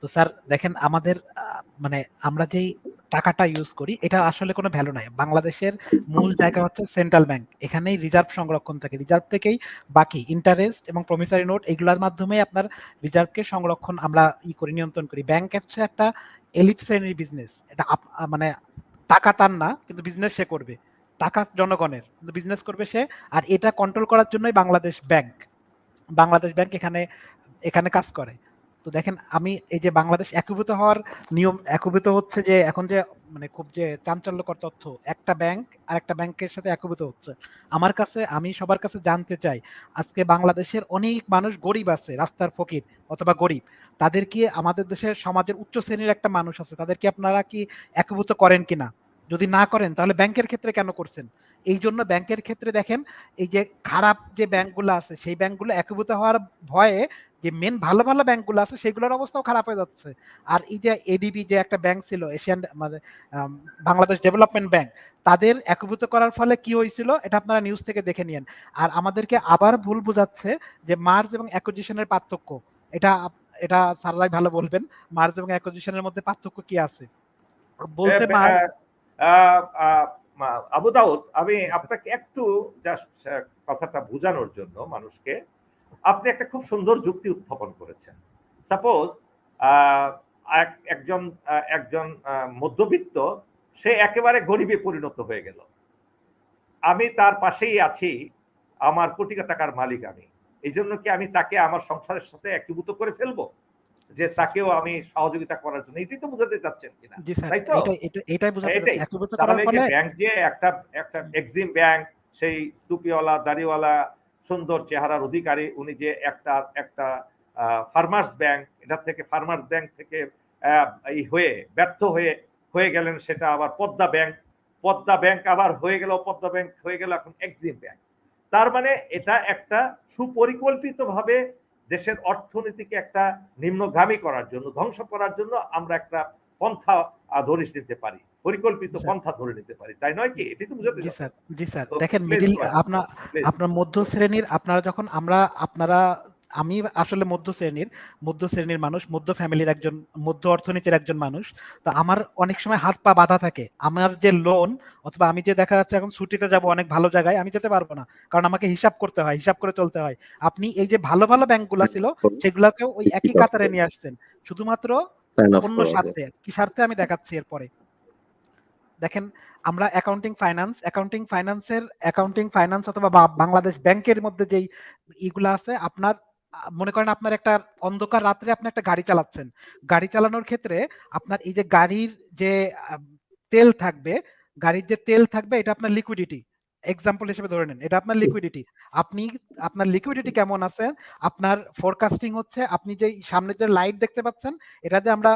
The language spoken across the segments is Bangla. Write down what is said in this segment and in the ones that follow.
তো স্যার, দেখেন আমাদের মানে আমরা যেই টাকাটা ইউজ করি, এটা আসলে কোনো ভ্যালু নাই। বাংলাদেশের মূল জায়গা হচ্ছে সেন্ট্রাল ব্যাংক এখানেই রিজার্ভ সংরক্ষণ থাকে। রিজার্ভ থেকেই বাকি ইন্টারেস্ট এবং প্রমিসারি নোট এগুলোর মাধ্যমে আপনার রিজার্ভকে সংরক্ষণ আমরা ই করি, নিয়ন্ত্রণ করি। ব্যাংক হচ্ছে একটা এলিট শ্রেণির বিজনেস এটা মানে টাকা তার না, কিন্তু বিজনেস সে করবে। টাকা জনগণের। কিন্তু বিজনেস করবে সে, আর এটা কন্ট্রোল করার জন্যই বাংলাদেশ ব্যাংক বাংলাদেশ ব্যাংক এখানে এখানে কাজ করে। তো দেখেন, আমি এই যে বাংলাদেশ একীভূত হওয়ার নিয়ম, একীভূত হচ্ছে যে এখন যে মানে খুব যে চাঞ্চল্যকর তথ্য, একটা ব্যাংক আর একটা ব্যাংকের সাথে একীভূত হচ্ছে। আমার কাছে, আমি সবার কাছে জানতে চাই, আজকে বাংলাদেশের অনেক মানুষ গরিব আছে, রাস্তার ফকির অথবা গরিব। তাদের কি আমাদের দেশের সমাজের উচ্চ শ্রেণির একটা মানুষ আছে? তাদেরকে আপনারা কি একীভূত করেন কিনা? যদি না করেন, তাহলে ব্যাংকের ক্ষেত্রে কেন করছেন? এই জন্য ব্যাংকের ক্ষেত্রে দেখেন এই যে খারাপ যে ব্যাংকগুলো আছে সেই ব্যাংকগুলো একীভূত হওয়ার ভয়ে যে মেন ভালো ভালো ব্যাংকগুলো আছে সেগুলোর অবস্থাও খারাপ হয়ে যাচ্ছে। আর এই যে এডিবি যে একটা ব্যাংক ছিল এশিয়ান মানে বাংলাদেশ ডেভেলপমেন্ট ব্যাংক তাদের একীভূত করার ফলে কি হয়েছিল এটা আপনারা নিউজ থেকে দেখে নিয়েন। আর আমাদেরকে আবার ভুল বোঝাচ্ছে যে মার্জ এবং অ্যাকুজিশনের পার্থক্য এটা এটা স্যাররাই ভালো বলবেন মার্জ এবং অ্যাকুজিশনের মধ্যে পার্থক্য কি আছে? বলতে মার্জ আহ, আবু দাউদ, আমি আপনাকে একটু জাস্ট কথাটা বোঝানোর জন্য মানুষকে, আপনি একটা খুব সুন্দর যুক্তি উত্থাপন করেছেন। সাপোজ একজন একজন মধ্যবিত্ত, সে একেবারে গরিবে পরিণত হয়ে গেল। আমি তার পাশেই আছি, আমার কোটি টাকার মালিক আমি। এই জন্য কি আমি তাকে আমার সংসারের সাথে একীভূত করে ফেলব? যে তাকেও আমি সহযোগিতা করার জন্য এটাই তো বোঝাতে চাচ্ছেন কিনা তাই তো? এটাই তাহলে যে ব্যাংক যে একটা একটা এক্সিম ব্যাংক সেই টুপিওয়ালা দাড়িওয়ালা সুন্দর চেহারার অধিকারী উনি যে একটা একটা ফার্মার্স ব্যাংক এটা থেকে ফার্মার্স ব্যাংক থেকে এই হয়ে ব্যর্থ হয়ে হয়ে গেলেন সেটা আবার পদ্মা ব্যাংক পদ্মা ব্যাংক আবার হয়ে গেল পদ্মা ব্যাংক হয়ে গেল এখন এক্সিম ব্যাংক তার মানে এটা একটা সুপরিকল্পিতভাবে দেশের অর্থনীতিকে একটা নিম্নগামী করার জন্য ধ্বংস করার জন্য আমরা একটা পন্থা আহ, ধরে নিতে পারি পরিকল্পিত পন্থা ধরে নিতে পারি তাই নয় কি? এটি তো বুঝাতে জি স্যার জি স্যার। দেখেন মিডিল আপনার আপনার মধ্য শ্রেণির আপনারা যখন আমরা আপনারা আমি আসলে মধ্য শ্রেণির মধ্য শ্রেণির মানুষ মধ্য ফ্যামিলির একজন মধ্য অর্থনীতির একজন মানুষ। তো আমার অনেক সময় হাত পা বাঁধা থাকে। আমার যে লোন অথবা আমি যে দেখা যাচ্ছে এখন ছুটিতে যাব অনেক ভালো জায়গায় আমি যেতে পারব না। কারণ আমাকে হিসাব করতে হয় হিসাব করে চলতে হয়। আপনি এই যে ভালো ভালো ব্যাংকগুলো ছিল সেগুলোকেও ওই একই কাতারে নিয়ে আসছেন। শুধুমাত্র অন্য স্বার্থে কি স্বার্থে আমি দেখাচ্ছি এরপরে। দেখেন আমরা অ্যাকাউন্টিং ফাইন্যান্স অ্যাকাউন্টিং ফাইন্যান্সের অ্যাকাউন্টিং ফাইন্যান্স অথবা বা- বাংলাদেশ ব্যাংকের মধ্যে যেই ইগুলো আছে আপনার মনে করেন আপনার একটা অন্ধকার রাত্রে আপনি একটা গাড়ি চালাচ্ছেন। গাড়ি চালানোর ক্ষেত্রে আপনার এই যে গাড়ির যে তেল থাকবে, গাড়ির যে তেল থাকবে, এটা আপনার লিকুইডিটি এক্সাম্পল হিসেবে ধরে নেন, এটা আপনার লিকুইডিটি আপনি, আপনার লিকুইডিটি কেমন আছে? আপনার ফোরকাস্টিং হচ্ছে, আপনি যে সামনে যে লাইট দেখতে পাচ্ছেন, এটা যে আমরা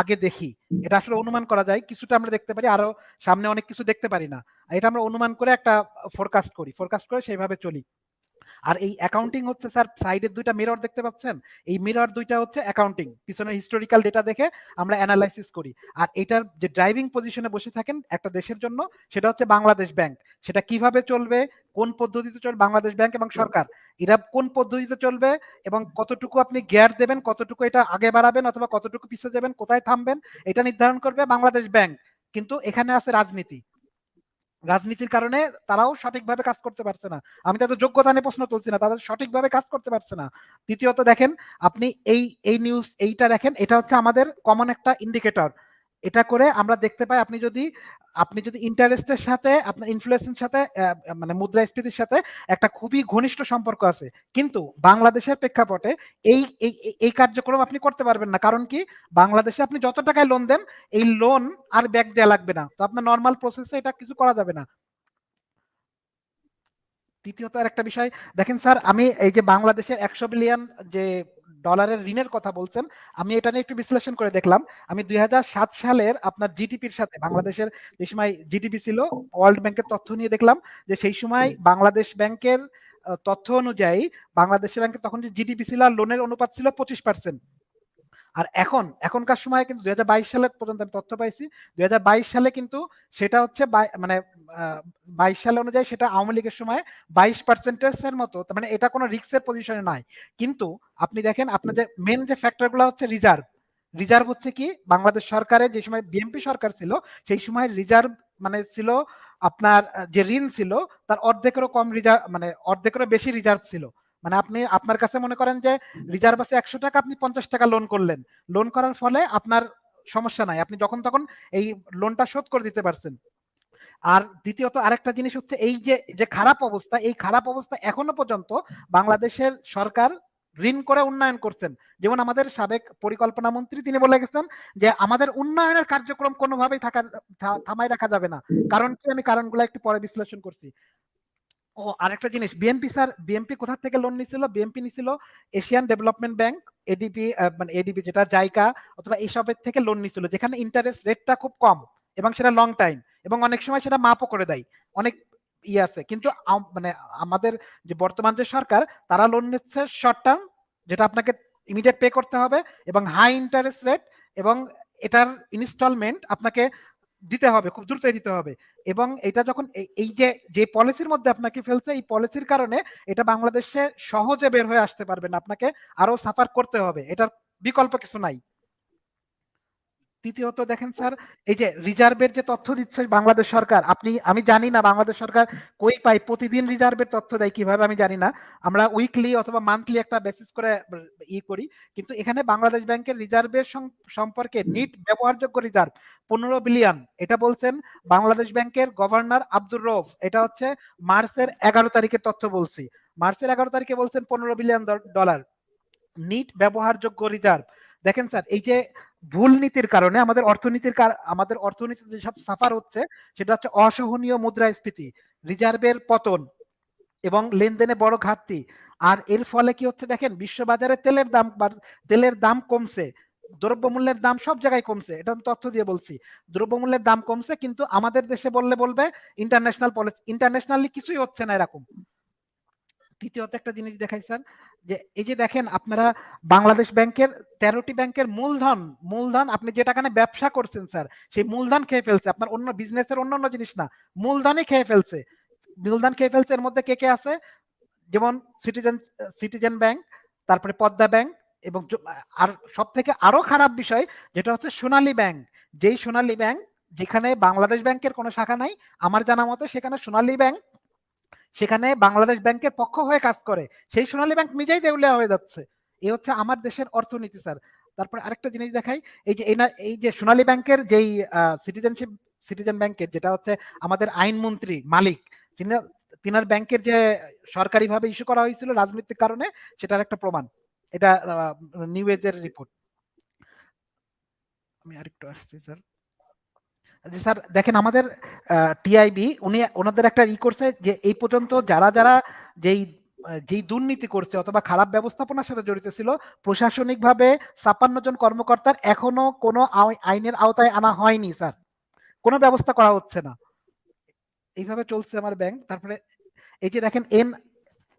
আগে দেখি, এটা আসলে অনুমান করা যায়। কিছুটা আমরা দেখতে পারি, আরও সামনে অনেক কিছু দেখতে পারি না। এটা আমরা অনুমান করে একটা ফোরকাস্ট করি। ফোরকাস্ট করে সেইভাবে চলি। আর এই অ্যাকাউন্টিং হচ্ছে স্যার সাইডের দুইটা মিরর দেখতে পাচ্ছেন? এই মিরর দুইটা হচ্ছে অ্যাকাউন্টিং পিছনে হিস্টোরিক্যাল ডেটা দেখে আমরা অ্যানালাইসিস করি। আর এটার যে ড্রাইভিং পজিশনে বসে থাকেন একটা দেশের জন্য, সেটা হচ্ছে বাংলাদেশ ব্যাংক সেটা কীভাবে চলবে, কোন পদ্ধতিতে চলবে বাংলাদেশ ব্যাংক এবং সরকার। এরা কোন পদ্ধতিতে চলবে এবং কতটুকু আপনি গিয়ার দেবেন, কতটুকু এটা আগে বাড়াবেন অথবা কতটুকু পিছিয়ে যাবেন, কোথায় থামবেন, এটা নির্ধারণ করবে বাংলাদেশ ব্যাংক কিন্তু এখানে আছে রাজনীতি। রাজনীতির কারণে তারাও সঠিকভাবে কাজ করতে পারছে না। আমি তাদের যোগ্যতা নিয়ে প্রশ্ন তুলছি না, তাদের সঠিকভাবে কাজ করতে পারছে না। তৃতীয়ত দেখেন, আপনি এই এই নিউজ এইটা দেখেন, এটা হচ্ছে আমাদের কমন একটা ইন্ডিকেটর এটা করে আমরা দেখতে পাই আপনি যদি আপনি যদি ইন্টারেস্টের সাথে, আপনার ইনফ্লুয়েন্সের সাথে মানে মুদ্রাস্ফীতির সাথে একটা খুবই ঘনিষ্ঠ সম্পর্ক আছে। কিন্তু বাংলাদেশের প্রেক্ষাপটে এই এই, এই- কার্যক্রম আপনি করতে পারবেন না। কারণ কি? বাংলাদেশে আপনি যত টাকায় লোন দেন, এই লোন আর ব্যাক দেওয়া লাগবে না। তো আপনার নর্মাল প্রসেসে এটা কিছু করা যাবে না। তৃতীয়ত আর একটা বিষয়। দেখেন স্যার আমি এই যে বাংলাদেশের একশো বিলিয়ন যে ডলারের ঋণের কথা বলছেন আমি এটা নিয়ে একটু বিশ্লেষণ করে দেখলাম। আমি দুই হাজার সাত সালের আপনার জিডিপির সাথে বাংলাদেশের যে সময় জিডিপি ছিল ওয়ার্ল্ড ব্যাংকের তথ্য নিয়ে দেখলাম যে সেই সময় বাংলাদেশ ব্যাংকের তথ্য অনুযায়ী বাংলাদেশ ব্যাংকে তখন যে জিডিপি ছিল আর লোনের অনুপাত ছিল পঁচিশ পার্সেন্ট। আর এখন, এখনকার সময় কিন্তু দুই সালে পর্যন্ত আমি তথ্য পাইছি, দুই হাজার বাইশ সালে কিন্তু সেটা হচ্ছে মানে বাইশ সালে অনুযায়ী সেটা আওয়ামী লীগের সময় বাইশ পার্সেন্টেজের মতো মানে এটা কোনো রিক্সের পজিশনে নাই। কিন্তু আপনি দেখেন, আপনার যে মেন যে ফ্যাক্টরগুলো হচ্ছে রিজার্ভ রিজার্ভ হচ্ছে কি? বাংলাদেশ সরকারের যে সময় বিএনপি সরকার ছিল, সেই সময় রিজার্ভ মানে ছিল আপনার যে ঋণ ছিল, তার অর্ধেকেরও কম রিজার্ভ মানে অর্ধেকেরও বেশি রিজার্ভ ছিল। মানে আপনি, আপনার কাছে মনে করেন যে রিজার্ভ আছে একশো টাকা, আপনি পঞ্চাশ টাকা লোন করলেন। লোন করার ফলে আপনার সমস্যা নাই। আপনি যখন তখন এই লোনটা শোধ করে দিতে পারছেন। আর দ্বিতীয়ত আরেকটা জিনিস হচ্ছে এই যে যে খারাপ অবস্থা, এই খারাপ অবস্থা এখনও পর্যন্ত বাংলাদেশের সরকার ঋণ করে উন্নয়ন করছেন। যেমন আমাদের সাবেক পরিকল্পনা মন্ত্রী তিনি বলে গেছেন যে, আমাদের উন্নয়নের কার্যক্রম কোনোভাবেই থাকা থা- থামাই রাখা যাবে না। কারণ কি? আমি কারণগুলো একটু পরে বিশ্লেষণ করছি। ও, আরেকটা জিনিস বিএনপি স্যার বিএনপি কোথা থেকে লোন নিছিল? বিএনপি নিছিল এশিয়ান ডেভেলপমেন্ট ব্যাংক এডিপি মানে এডিপি যেটা, জাইকা অথবা এইসবের থেকে লোন নিছিল, যেখানে ইন্টারেস্ট রেটটা খুব কম এবং সেটা লং টাইম এবং অনেক সময় সেটা মাপও করে দেয়। অনেক ইয়ে আছে, কিন্তু মানে আমাদের যে বর্তমান যে সরকার, তারা লোন নিচ্ছে শর্ট টার্ম যেটা আপনাকে ইমিডিয়েট পে করতে হবে এবং হাই ইন্টারেস্ট রেট এবং এটার ইনস্টলমেন্ট আপনাকে দিতে হবে, খুব দ্রুত দিতে হবে। এবং এটা যখন এই- যে যে পলিসির মধ্যে আপনাকে ফেলছে, এই পলিসির কারণে এটা বাংলাদেশে সহজে বের হয়ে আসতে পারবে না। আপনাকে আরও সাফার করতে হবে। এটার বিকল্প কিছু নাই। তৃতীয়ত দেখেন স্যার, এই যে রিজার্ভের যে তথ্য দিচ্ছে বাংলাদেশ সরকার, আপনি, আমি জানি না বাংলাদেশ সরকার কই পাই প্রতিদিন রিজার্ভের তথ্য দেয় কীভাবে আমি জানি না। আমরা উইকলি অথবা মান্থলি একটা বেসিস করে, ই করি। কিন্তু এখানে বাংলাদেশ ব্যাংকের রিজার্ভের সম্পর্কে নিট ব্যবহারযোগ্য রিজার্ভ, পনেরো বিলিয়ন এটা বলছেন বাংলাদেশ ব্যাংকের গভর্নর আব্দুর রৌফ এটা হচ্ছে মার্চের এগারো তারিখের তথ্য বলছি। মার্চের এগারো তারিখে বলছেন পনেরো বিলিয়ন ডলার নিট ব্যবহারযোগ্য রিজার্ভ। দেখেন স্যার, এই যে ভুল নীতির কারণে আমাদের অর্থনীতির আমাদের অর্থনীতি যেসব সাফার হচ্ছে, সেটা হচ্ছে অসহনীয় মুদ্রাস্ফীতি, রিজার্ভের পতন এবং লেনদেনে বড় ঘাটতি। আর এর ফলে কি হচ্ছে দেখেন, বিশ্ববাজারে তেলের দাম তেলের দাম কমছে, দ্রব্যমূল্যের দাম সব জায়গায় কমছে, এটা আমি তথ্য দিয়ে বলছি। দ্রব্যমূল্যের দাম কমছে, কিন্তু আমাদের দেশে বললে বলবে ইন্টারন্যাশনাল পলিসি ইন্টারন্যাশনালি কিছুই হচ্ছে না এরকম। তৃতীয়ত একটা জিনিস দেখাই স্যার যে, এই যে দেখেন আপনারা বাংলাদেশ ব্যাংকের তেরোটি ব্যাংকের মূলধন মূলধন আপনি যে টাকা ব্যবসা করছেন স্যার, সেই মূলধন খেয়ে ফেলছে। আপনার অন্য বিজনেসের অন্য অন্য জিনিস না, মূলধনই খেয়ে ফেলছে। মূলধন খেয়ে ফেলছে এর মধ্যে কে কে আছে? যেমন সিটিজেন সিটিজেন ব্যাংক তারপরে পদ্মা ব্যাংক এবং আর সব থেকে আরও খারাপ বিষয় যেটা হচ্ছে সোনালী ব্যাংক। যেই সোনালী ব্যাংক যেখানে বাংলাদেশ ব্যাংকের কোনো শাখা নাই, আমার জানা মতে সেখানে সোনালী ব্যাংক সেখানে বাংলাদেশ ব্যাংকের পক্ষ হয়ে কাজ করে। সেই সোনালী ব্যাংক নিজেই দেউলিয়া হয়ে যাচ্ছে। এ হচ্ছে আমার দেশের অর্থনীতি, স্যার। তারপরে আরেকটা জিনিস দেখাই, এই যে এই যে সোনালী ব্যাংকের যেই সিটিজেনশিপ সিটিজেন ব্যাংকের, যেটা হচ্ছে আমাদের আইনমন্ত্রী মালিক, তিনি তিনার ব্যাংকের যে সরকারিভাবে ইস্যু করা হয়েছিল রাজনৈতিক কারণে, সেটার একটা প্রমাণ। এটা নিউ এজের রিপোর্ট আমি আরেকটু আসছি, স্যার। জি স্যার, দেখেন আমাদের টিআইবি উনি ওনাদের একটা ই করছে যে এই পর্যন্ত যারা যারা যেই যেই দুর্নীতি করছে অথবা খারাপ ব্যবস্থাপনার সাথে জড়িত ছিল, প্রশাসনিকভাবে ছাপ্পান্ন জন কর্মকর্তার এখনও কোনো আই- আইনের আওতায় আনা হয়নি স্যার। কোনো ব্যবস্থা করা হচ্ছে না। এইভাবে চলছে আমার ব্যাংক। তারপরে এই যে দেখেন এন,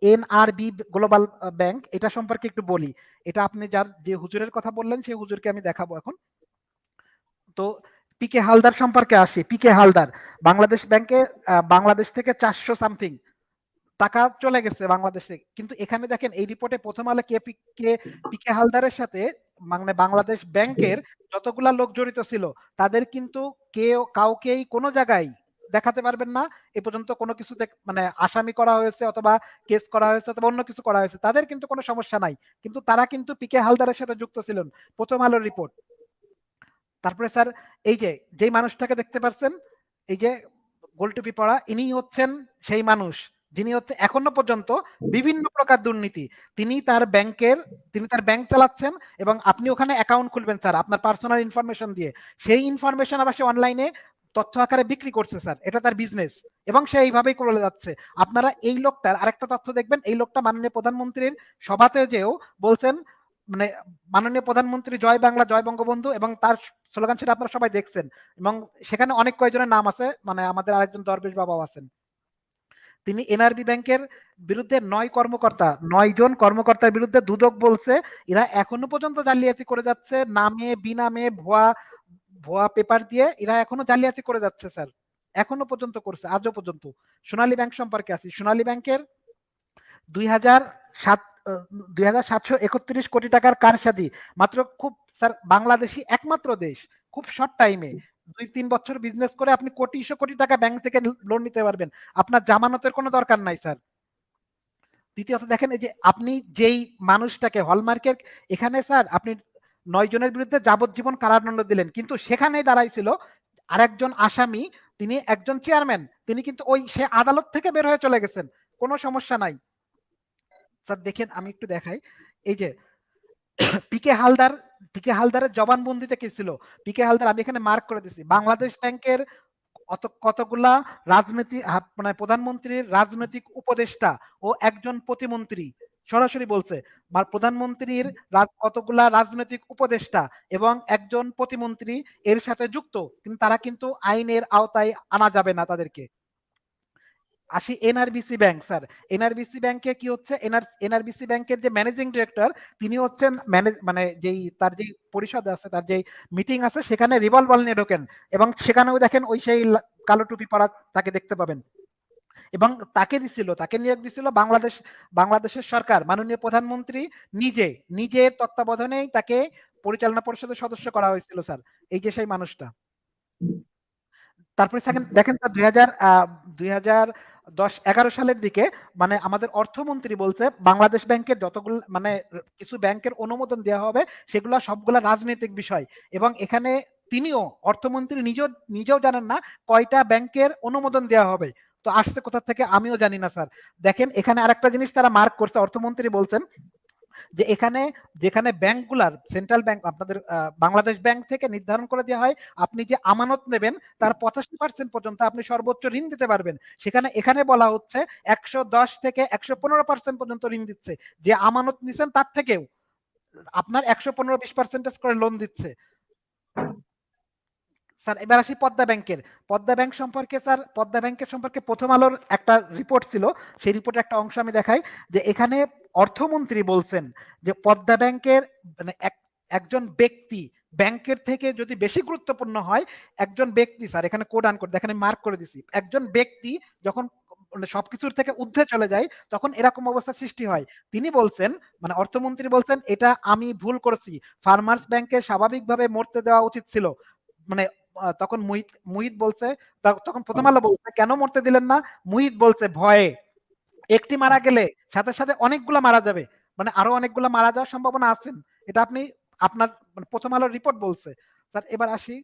এনআরবি গ্লোবাল ব্যাংক, এটা সম্পর্কে একটু বলি। এটা আপনি যার, যে হুজুরের কথা বললেন, সেই হুজুরকে আমি দেখাবো এখন। তো পিকে হালদার সম্পর্কে আসি। পিকে হালদার বাংলাদেশ ব্যাংকে বাংলাদেশ থেকে চারশো সামথিং টাকা চলে গেছে বাংলাদেশে কিন্তু এখানে দেখেন, এই রিপোর্টে প্রথম আলো কে কে পিকে হালদারের সাথে মানে বাংলাদেশ ব্যাংকের যতগুলা লোক জড়িত ছিল, তাদের কিন্তু কেউ, কাউকেই কোনো জায়গায় দেখাতে পারবেন না। এ পর্যন্ত কোনো কিছু মানে আসামি করা হয়েছে অথবা কেস করা হয়েছে অথবা অন্য কিছু করা হয়েছে, তাদের কিন্তু কোনো সমস্যা নাই। কিন্তু তারা কিন্তু পিকে হালদারের সাথে যুক্ত ছিলেন প্রথম আলোর রিপোর্ট তারপরে স্যার, এই যে, যেই মানুষটাকে দেখতে পাচ্ছেন এই যে গোলটুপি পড়া ইনি হচ্ছেন সেই মানুষ, যিনি হচ্ছে এখনও পর্যন্ত বিভিন্ন প্রকার দুর্নীতি। তিনি তার ব্যাংকের, তিনি তার ব্যাংক চালাচ্ছেন এবং আপনি ওখানে অ্যাকাউন্ট খুলবেন স্যার, আপনার পার্সোনাল ইনফরমেশন দিয়ে। সেই ইনফরমেশন আবার সে অনলাইনে তথ্য আকারে বিক্রি করছে স্যার, এটা তার বিজনেস এবং সে এইভাবেই করে যাচ্ছে। আপনারা এই লোকটার আরেকটা তথ্য দেখবেন, এই লোকটা মাননীয় প্রধানমন্ত্রীর সভাতে যেও বলছেন মানে মাননীয় প্রধানমন্ত্রী জয় বাংলা, জয় বঙ্গবন্ধু এবং তার স্লোগান সেটা আপনারা সবাই দেখছেন। এবং সেখানে অনেক কয়েকজনের নাম আছে মানে আমাদের আরেকজন দরবেশ বাবাও আছেন। তিনি এনআরবি ব্যাংকের বিরুদ্ধে নয় কর্মকর্তা নয় জন কর্মকর্তার বিরুদ্ধে দুদক বলছে, এরা এখনও পর্যন্ত জালিয়াতি করে যাচ্ছে, নামে, বিনামে, ভুয়া ভুয়া পেপার দিয়ে এরা এখনও জালিয়াতি করে যাচ্ছে, স্যার। এখনও পর্যন্ত করছে, আজও পর্যন্ত। সোনালী ব্যাংক সম্পর্কে আছি। সোনালী ব্যাংকের দুই হাজার সাত দুই হাজার সাতশো একত্রিশ কোটি টাকার কারসাজি। মাত্র খুব, স্যার বাংলাদেশি একমাত্র দেশ, খুব শর্ট টাইমে দুই তিন বছর বিজনেস করে আপনি কোটিশো কোটি টাকা ব্যাংক থেকে লোন নিতে পারবেন। আপনার জামানতের কোনো দরকার নাই, স্যার। দ্বিতীয়ত দেখেন, এই যে আপনি যেই মানুষটাকে হলমার্কের এখানে, স্যার, আপনি নয় জনের বিরুদ্ধে যাবজ্জীবন কারাদণ্ড দিলেন। কিন্তু সেখানে দাঁড়াইছিল আরেকজন আসামি, তিনি একজন চেয়ারম্যান তিনি কিন্তু ওই, সে আদালত থেকে বের হয়ে চলে গেছেন। কোনো সমস্যা নাই। স্যার, দেখেন আমি একটু দেখাই। এই যে, পিকে হালদার, পিকে হালদারের জবানবন্দিতে কি ছিল? পিকে হালদার, আমি এখানে মার্ক করে দিছি। বাংলাদেশ ব্যাংকের কতগুলা রাজনীতি মানে প্রধানমন্ত্রীর রাজনৈতিক উপদেষ্টা ও একজন প্রতিমন্ত্রী সরাসরি বলছে প্রধানমন্ত্রীর কতগুলা রাজনৈতিক উপদেষ্টা এবং একজন প্রতিমন্ত্রী এর সাথে যুক্ত, কিন্তু তারা কিন্তু আইনের আওতায় আনা যাবে না তাদেরকে। আসি এনআরবিসি ব্যাংক, স্যার। এনআরবিসি ব্যাংকে কি হচ্ছে? এনআর এনআরবিসি ব্যাংকের যে ম্যানেজিং ডিরেক্টর, তিনি হচ্ছেন ম্যানেজ মানে যেই তার যেই পরিষদ আছে, তার যেই মিটিং আছে, সেখানে রিভলভার নিয়ে ঢোকেন। এবং সেখানেও দেখেন ওই সেই কালো টুপি পরা তাকে দেখতে পাবেন। এবং তাকে দিছিল, তাকে নিয়োগ দিছিল বাংলাদেশ বাংলাদেশের সরকার। মাননীয় প্রধানমন্ত্রী নিজে নিজের তত্ত্বাবধানেই তাকে পরিচালনা পরিষদের সদস্য করা হয়েছিল, স্যার। এই যে সেই মানুষটা। তারপরে দেখেন স্যার, দুই হাজার দুই হাজার দশ, এগারো সালের দিকে মানে আমাদের অর্থমন্ত্রী বলছে, বাংলাদেশ ব্যাংকের যতগুলো মানে কিছু ব্যাংকের অনুমোদন দেওয়া হবে, সেগুলো সবগুলো রাজনৈতিক বিষয়। এবং এখানে তিনিও, অর্থমন্ত্রী নিজেও নিজেও জানেন না, কয়টা ব্যাংকের অনুমোদন দেওয়া হবে। তো আসতে কোথা থেকে? আমিও জানি না, স্যার। দেখেন, এখানে আরেকটা জিনিস তারা মার্ক করছে। অর্থমন্ত্রী বলছেন যে এখানে, যেখানে ব্যাংকগুলার সেন্ট্রাল ব্যাংক আপনাদের বাংলাদেশ ব্যাংক থেকে নির্ধারণ করে দেওয়া হয়, আপনি যে আমানত নেবেন, তার পঁচাশি পার্সেন্ট পর্যন্ত আপনি সর্বোচ্চ ঋণ দিতে পারবেন। সেখানে, এখানে বলা হচ্ছে একশো দশ থেকে একশো পনেরো পার্সেন্ট পর্যন্ত ঋণ দিচ্ছে। যে আমানত নিছেন, তার থেকেও আপনার একশো পনেরো বিশ পার্সেন্টেজ করে লোন দিচ্ছে। স্যার, এবার আসি পদ্মা ব্যাংকের। পদ্মা ব্যাংক সম্পর্কে, স্যার, পদ্মা ব্যাংকের সম্পর্কে প্রথম আলোর একটা রিপোর্ট ছিল। সেই রিপোর্টের একটা অংশ আমি দেখাই। যে এখানে অর্থমন্ত্রী বলছেন যে পদ্মা ব্যাংকের মানে এক, একজন ব্যক্তি ব্যাংকের থেকে যদি বেশি গুরুত্বপূর্ণ হয়, একজন ব্যক্তি, স্যার, এখানে কোড আন করে এখানে মার্ক করে দিছি, একজন ব্যক্তি যখন মানে সবকিছুর থেকে ঊর্ধ্বে চলে যায়, তখন এরকম অবস্থা সৃষ্টি হয়। তিনি বলছেন মানে অর্থমন্ত্রী বলছেন, এটা আমি ভুল করেছি। ফার্মার্স ব্যাংকে স্বাভাবিকভাবে মরতে দেওয়া উচিত ছিল। মানে তখন মুহিত মুহিত বলছে তখন প্রথম আলো বলছে, কেন মরতে দিলেন না? মুহিত বলছে, ভয়ে। একটি মারা গেলে সাথে সাথে অনেকগুলা মারা যাবে। মানে আরও অনেকগুলা মারা যাওয়ার সম্ভাবনা আছেন এটা আপনি আপনার মানে প্রথম আলোর রিপোর্ট বলছে। স্যার, এবার আসি।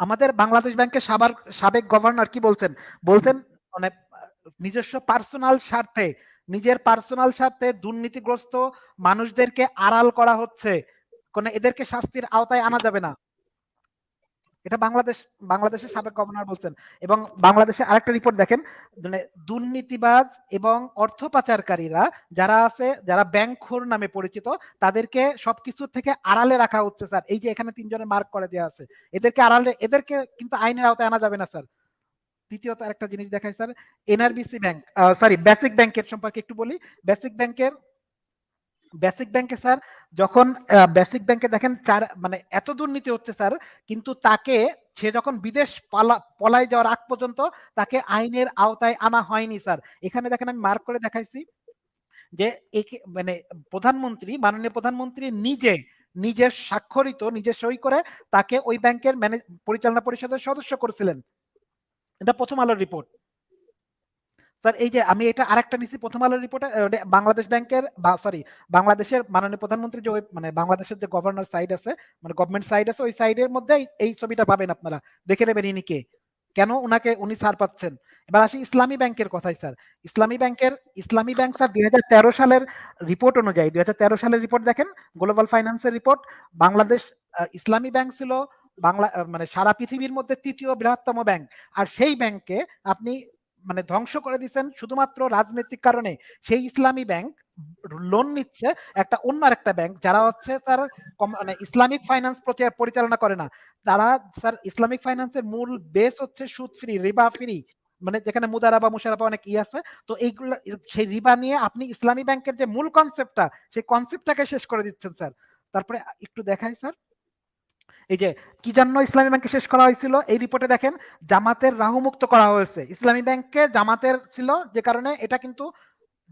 আমাদের বাংলাদেশ ব্যাংকের সাবার, সাবেক গভর্নর কি বলছেন? বলছেন মানে নিজস্ব পার্সোনাল স্বার্থে, নিজের পার্সোনাল স্বার্থে দুর্নীতিগ্রস্ত মানুষদেরকে আড়াল করা হচ্ছে। কোন এদেরকে শাস্তির আওতায় আনা যাবে না। এটা বাংলাদেশ, বাংলাদেশের সাবেক গভর্নর বলছেন। এবং বাংলাদেশে আরেকটা রিপোর্ট দেখেন মানে দুর্নীতিবাজ এবং অর্থ পাচারকারীরা যারা আছে, যারা ব্যাংক খোর নামে পরিচিত, তাদেরকে সবকিছু থেকে আড়ালে রাখা হচ্ছে, স্যার। এই যে এখানে তিনজনের মার্ক করে দেওয়া আছে। এদেরকে আড়ালে, এদেরকে কিন্তু আইনের আওতায় আনা যাবে না, স্যার। তৃতীয়ত আরেকটা জিনিস দেখাই, sir. NRBC bank sorry basic ব্যাংকের সম্পর্কে একটু বলি। বেসিক ব্যাংকের বেসিক ব্যাংকে স্যার যখন বেসিক ব্যাংকে দেখেন চার মানে এত দুর্নীতি হচ্ছে স্যার কিন্তু তাকে, সে যখন বিদেশ পালা পলায় যাওয়ার আগ পর্যন্ত তাকে আইনের আওতায় আনা হয়নি স্যার এখানে দেখেন আমি মার্ক করে দেখাইছি যে একে মানে প্রধানমন্ত্রী, মাননীয় প্রধানমন্ত্রী নিজে নিজের স্বাক্ষরিত, নিজে সই করে তাকে ওই ব্যাংকের ম্যানেজ পরিচালনা পরিষদের সদস্য করেছিলেন। এটা প্রথম আলোর রিপোর্ট স্যার এই যে আমি এটা আরেকটা নিছি, প্রথম আলোর রিপোর্টে বাংলাদেশ ব্যাংকের সরি বাংলাদেশের মাননীয় প্রধানমন্ত্রী যে ওই মানে বাংলাদেশের যে গভর্নর সাইড আছে মানে গভর্নমেন্ট সাইড আছে, ওই সাইডের মধ্যে এই- এই ছবিটা পাবেন আপনারা। দেখে নেবেন ইনি কে। কেন ওনাকে উনি ছাড় পাচ্ছেন? এবার আসি ইসলামী ব্যাংকের কথাই স্যার ইসলামী ব্যাংকের, ইসলামী ব্যাংক স্যার দুই হাজার তেরো সালের রিপোর্ট অনুযায়ী, দুই হাজার তেরো সালের রিপোর্ট দেখেন গ্লোবাল ফাইন্যান্সের রিপোর্ট বাংলাদেশ ইসলামী ব্যাংক ছিল বাংলা মানে সারা পৃথিবীর মধ্যে তৃতীয় বৃহত্তম ব্যাংক। আর সেই ব্যাংকে আপনি মানে ধ্বংস করে দিচ্ছেন শুধুমাত্র রাজনৈতিক কারণে। সেই ইসলামী ব্যাংক লোন নিচ্ছে একটা অন্য একটা ব্যাংক যারা হচ্ছে স্যার মানে ইসলামিক ফাইন্যান্স পরিচালনা করে না। তারা স্যার ইসলামিক ফাইন্যান্সের মূল বেস হচ্ছে সুদ ফ্রি রিবা ফ্রি মানে যেখানে মুদারাবা, মুশারাবা অনেক ই আছে। তো এইগুলো, সেই রিবা নিয়ে আপনি ইসলামী ব্যাংকের যে মূল কনসেপ্টটা সেই কনসেপ্টটাকে শেষ করে দিচ্ছেন স্যার। তারপরে একটু দেখাই স্যার। এই যে কি জন্য ইসলামী ব্যাংকে শেষ করা হয়েছিল? এই রিপোর্টে দেখেন জামাতের রাহু মুক্ত করা হয়েছে। ইসলামী ব্যাংকে জামাতের ছিল যে কারণে এটা কিন্তু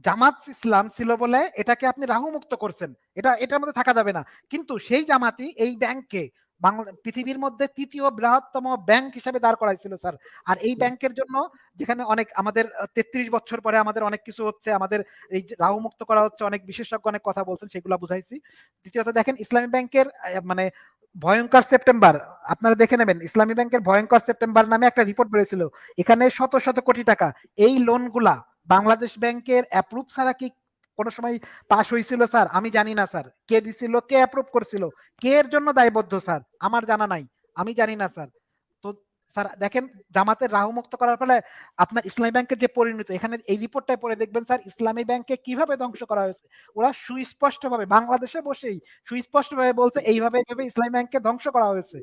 জামাত ইসলাম ছিল বলে এটাকে আপনি রাহু মুক্ত করছেন। এটা এটার মধ্যে থাকা যাবে না। কিন্তু সেই জামাতি এই ব্যাংককে বাংলা পৃথিবীর মধ্যে তৃতীয় বৃহত্তম ব্যাংক হিসেবে দাঁড় করাইছিল স্যার। আর এই ব্যাংকের জন্য যেখানে অনেক আমাদের তেত্রিশ বছর পরে আমাদের অনেক কিছু হচ্ছে আমাদের এই যে রাহু মুক্ত করা হচ্ছে অনেক বিশেষজ্ঞ অনেক কথা বলছেন সেগুলো বুঝাইছি। দ্বিতীয়ত দেখেন ইসলামী ব্যাংকের মানে ভয়ঙ্কর সেপ্টেম্বর আপনারা দেখে নেবেন, ইসলামী ব্যাংকের ভয়ঙ্কর সেপ্টেম্বর নামে একটা রিপোর্ট বেরিয়েছিল। এখানে শত শত কোটি টাকা। এই লোনগুলা বাংলাদেশ ব্যাংকের অ্যাপ্রুভ ছাড়া কি কোনো সময় পাস হয়েছিল, স্যার? আমি জানি না, স্যার। কে দিছিল, কে অ্যাপ্রুভ করছিল? কে এর জন্য দায়বদ্ধ, স্যার? আমার জানা নাই। আমি জানি না, স্যার। দেখেন জামাতের রাহু মুক্ত করার ফলে আপনার ইসলামী ব্যাংকের যে পরিণতি, এখানে এই রিপোর্টটা পড়ে দেখবেন স্যার, ইসলামী ব্যাংকে কীভাবে ধ্বংস করা হয়েছে? ওরা সুস্পষ্ট ভাবে বাংলাদেশে বসেই সুস্পষ্ট ভাবে বলছে, এইভাবে এইভাবে ইসলামী ব্যাংককে ধ্বংস করা হয়েছে।